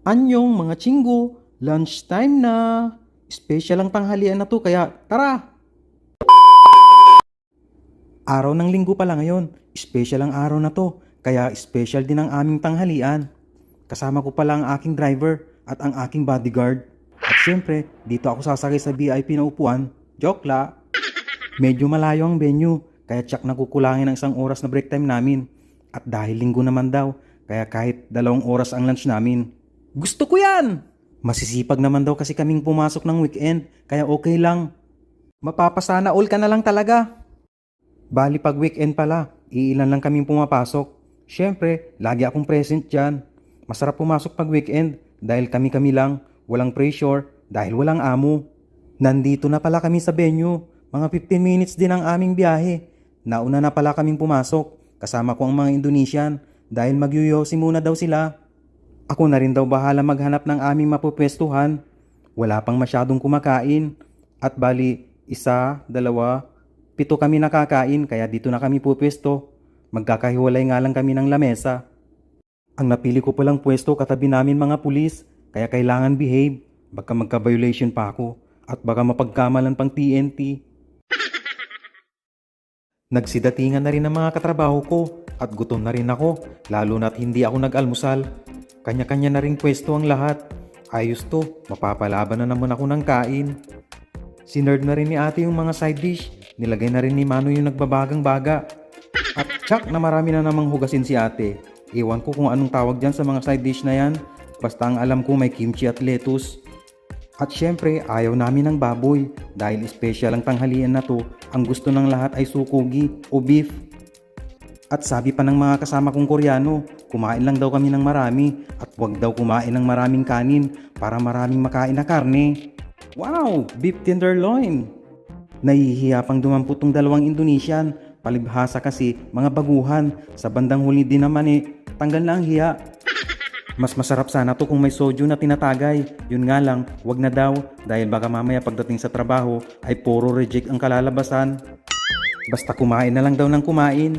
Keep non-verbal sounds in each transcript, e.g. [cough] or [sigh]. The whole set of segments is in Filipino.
Anyong mga chinggo, lunchtime na. Special ang tanghalian na to kaya tara! Araw ng linggo pala ngayon. Special ang araw na to. Kaya special din ang aming tanghalian. Kasama ko pala ang aking driver at ang aking bodyguard. At syempre, dito ako sasakay sa VIP na upuan. Joke la. Medyo malayo ang venue, kaya tsak nakukulangin ang isang oras na break time namin. At dahil linggo naman daw, kaya kahit dalawang oras ang lunch namin. Gusto ko yan! Masisipag naman daw kasi kaming pumasok ng weekend, kaya okay lang. Mapapasana all ka na lang talaga. Bali pag weekend pala, iilan lang kaming pumapasok. Siyempre, lagi akong present dyan. Masarap pumasok pag weekend dahil kami-kami lang, walang pressure, dahil walang amo. Nandito na pala kami sa venue. Mga 15 minutes din ang aming biyahe. Nauna na pala kaming pumasok. Kasama ko ang mga Indonesian dahil magyuyosi muna daw sila. Ako na rin daw bahala maghanap ng aming mapupwestuhan. Wala pang masyadong kumakain. At bali, isa, dalawa, pito kami nakakain kaya dito na kami pupwesto. Magkakahiwalay nga lang kami ng lamesa. Ang napili ko palang pwesto katabi namin mga pulis, kaya kailangan behave. Baka magka-violation pa ako at baka mapagkamalan pang TNT. [laughs] Nagsidatingan na rin ang mga katrabaho ko at gutom na rin ako, lalo na't hindi ako nag-almusal. Kanya-kanya na rin pwesto ang lahat. Ayos to, mapapalaban na naman ako ng kain. Sinerd na rin ni ate yung mga side dish. Nilagay na rin ni Mano yung nagbabagang baga. At tsak na marami na namang hugasin si ate. Iwan ko kung anong tawag dyan sa mga side dish na yan. Basta ang alam ko may kimchi at lettuce. At syempre, ayaw namin ng baboy dahil special ang tanghalian na to. Ang gusto ng lahat ay sukugi o beef. At sabi pa ng mga kasama kong Koreano, kumain lang daw kami ng marami at huwag daw kumain ng maraming kanin para maraming makain na karne. Wow! Beef tenderloin! Nahihiya pang dumampot tong dalawang Indonesian. Palibhasa kasi mga baguhan. Sa bandang huli din naman eh, tanggal na ang hiya. Mas masarap sana to kung may soju na tinatagay. Yun nga lang, wag na daw dahil baka mamaya pagdating sa trabaho ay puro reject ang kalalabasan. Basta kumain na lang daw ng kumain.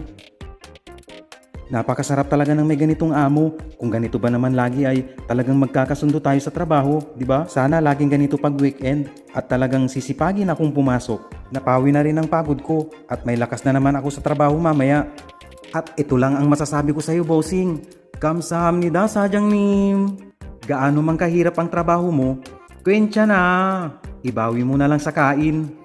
Napakasarap talaga ng may ganitong amo. Kung ganito ba naman lagi ay talagang magkakasundo tayo sa trabaho, di ba? Sana laging ganito pag weekend at talagang sisipagin akong pumasok. Napawi na rin ang pagod ko at may lakas na naman ako sa trabaho mamaya. At ito lang ang masasabi ko sa iyo, bossing. Kamsahamnida sadyang nim. Gaano man kahirap ang trabaho mo, kwensya na. Ibawi mo na lang sa kain.